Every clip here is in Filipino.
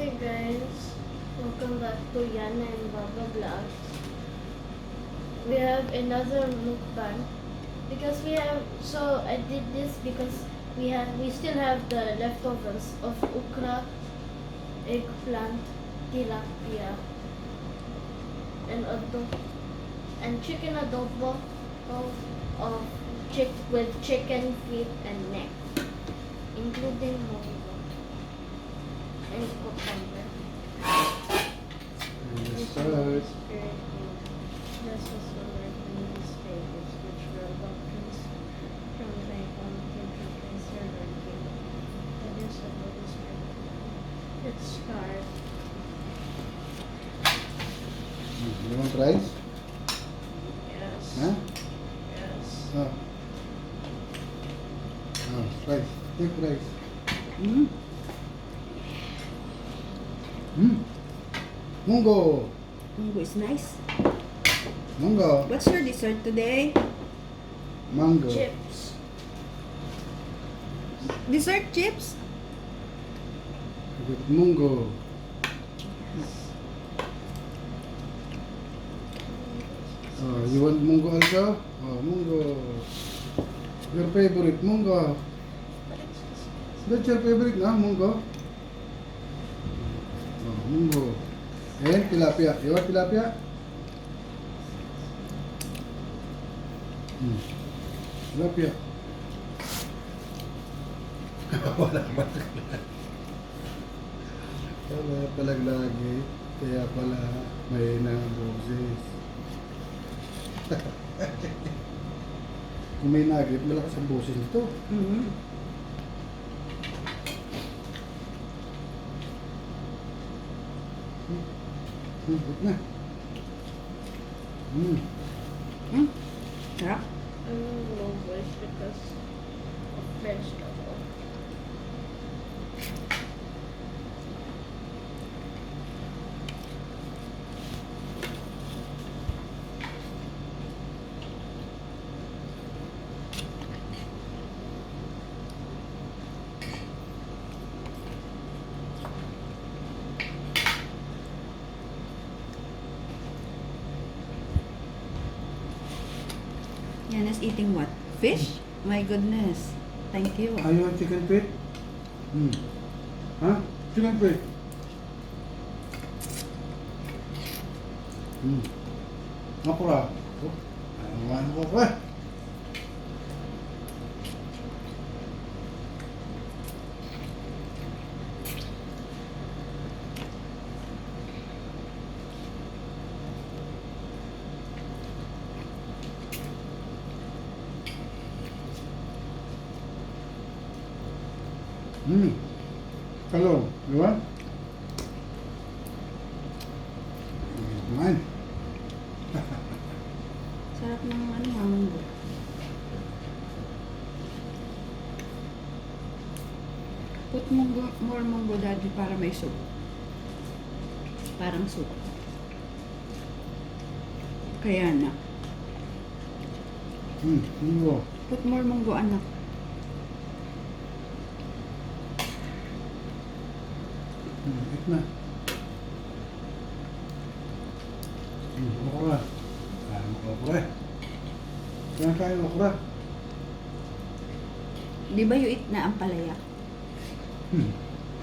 Hi guys, welcome back to Yana and Baba Vlogs. We have another mukbang because we have. So I did this because we have we still have the leftovers of okra, eggplant, tilapia, and adobo, and chicken adobo of, of chick with chicken feet and neck, including You want rice? Yes. Huh? Yes. Oh. Oh, rice. Take rice. Mm. Hmm. Mungo. Mango is nice. Mango. What's your dessert today? Mango. Chips. Dessert chips? With mungo. Oh, you want mungo also? Oh, mungo. Your favorite, mungo. That's your favorite, na, mungo? Oh, mungo. And tilapia. Want tilapia? Hmm. Tilapia. Wala pa. Wala palang lagi. Kaya pala may na boses. Kung may nagip, malakas ang boses nito. Mm. Hmm, wait na. Hmm. Mm. Sarap. I'm low voice because of vegetable. Yan is eating what? Fish? My goodness. Thank you. You want chicken feet? Hmm. Huh? Chicken feet. Hmm. Okra. Oh, I want okra. Hmm. Hello, you want? Mine. Sarap ng ano, mango. Put mungo, more mango daddy para may soup. Parang soup. Kaya na. Hmm. Mungo. Put more mango anak. Eat na. Hmm. Okra. Kaya mo okra. Kaya tayo okra. Di ba you eat na ang palaya? Hmm.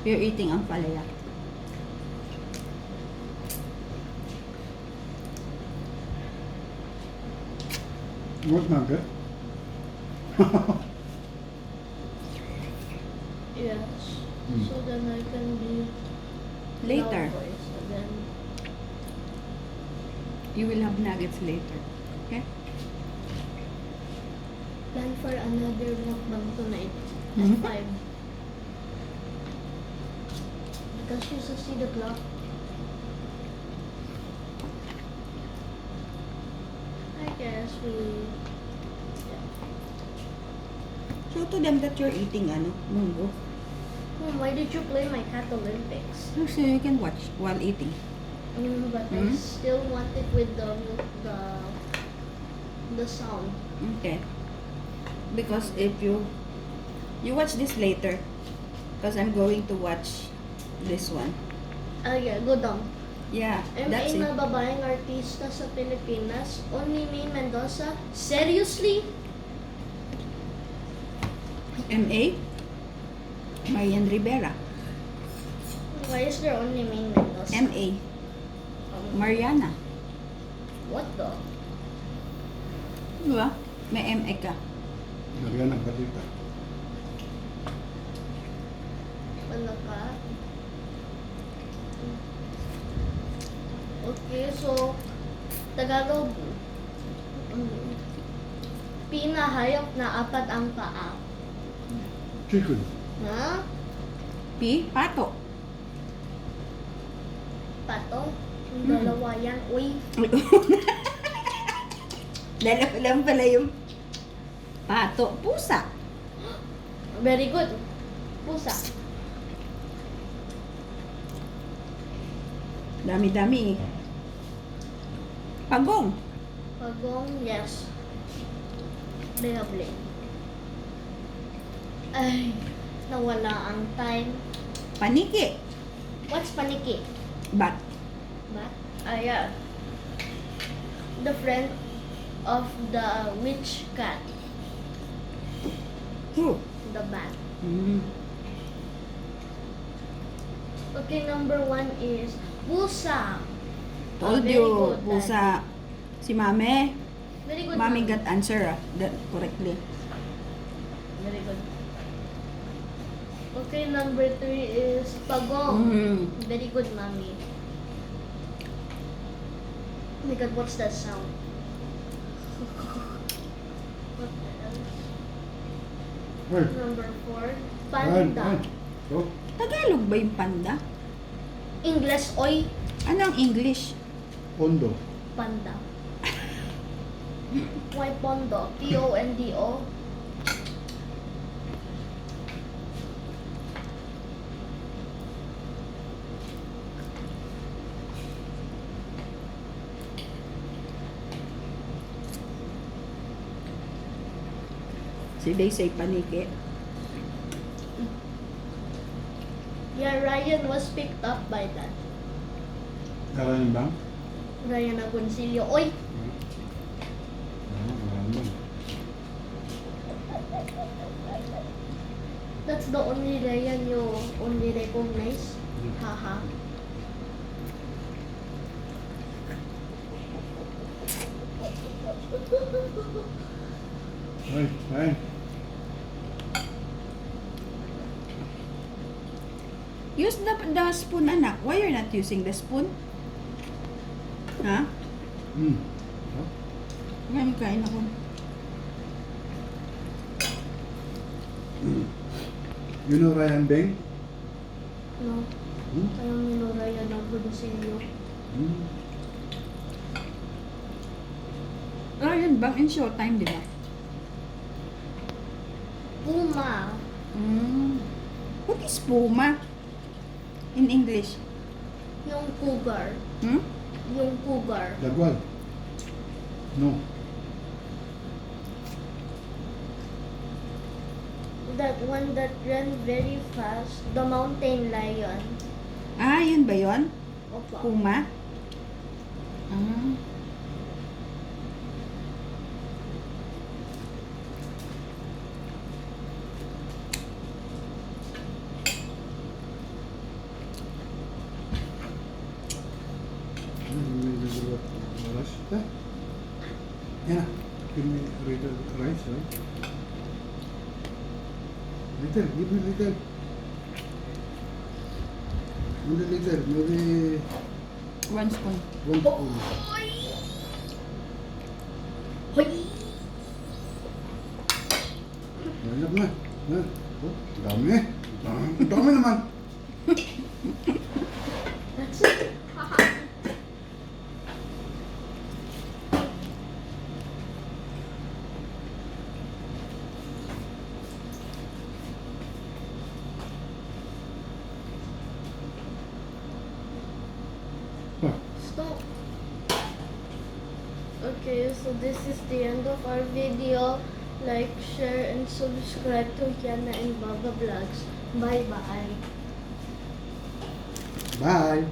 You're eating ang palaya. What nugget? Yes. Hmm. So then I can be Later. You will have nuggets later. Okay? plan for another mukbang tonight Mhm. at 5. Because you should see the clock. I guess we... Yeah. Show to them that you're eating ano, mungo. Mom, why did you play my Cat Olympics? So you can watch while eating. Mm, but I Mhm. still want it with the the the sound. Okay. Because if you you watch this later, because I'm going to watch this one. Ah, yeah, go down. Yeah, MA that's it. na babaeng artista sa Pilipinas. Only May Mendoza. Seriously? MA? Marian Rivera. Why is there only May Mendoza? MA? Um, Mariana. what the? Di ba? May MA ka. Mariana Balita. Ano ka? Okay, so Tagalog um, pinahayop na apat ang paa. Chicken. Na? P? Pato. Pato? Yung Mm. dalawa yan. Uy, Dalawa lang pala yung pato. Pusa. very good. Pusa. Dami-dami. Pagong. Pagong, yes. Beable. Ay, nawala ang time. Paniki. What's paniki? Bat. Bat? Ah, yeah. The friend of the witch cat. Who? The bat. Mm. Okay, number one is pusa. Told you. good, Pusa. Si Mame. Very good. Mami Mami. got answer ah. That correctly. Very good. Okay, number three is pagong. Mm. Very good, mommy. Oh my god, what's that sound? what. Number four, panda. Oh, Tagalog ba yung panda? English, oy, Anong English? Ondo. panda. Why pondo? P-O-N-D-O? Si say paniki. Yeah, Ryan was picked up by that. Karayan bang? Ryan Agoncillo. Oy! Ah, That's the only Ryan you only recognize. Haha. Ay, ay. Use the, the spoon, anak. Why you're not using the spoon? Ha? Hmm. Ngayon kain ako. You know Ryan Beng? No, Hmm? parang nilo Ryan Agoncillo. Hmm. Ah, yun bang in showtime, di ba? Puma. Mm. What is puma? In English? Yung cougar. Hmm? Yung cougar. Dagwal. No. That one that ran very fast. The mountain lion. Ah, yun ba yun? Opa. Puma? Ah. Na. Give me little rice, right? Little, give me little. Only little, maybe One spoon. one spoon. Banyak na. Na. Oh, dami. Dami, dami naman. Stop. Okay, so this is the end of our video. Like, share, and subscribe to Yana and Baba Vlogs. Bye-bye. Bye.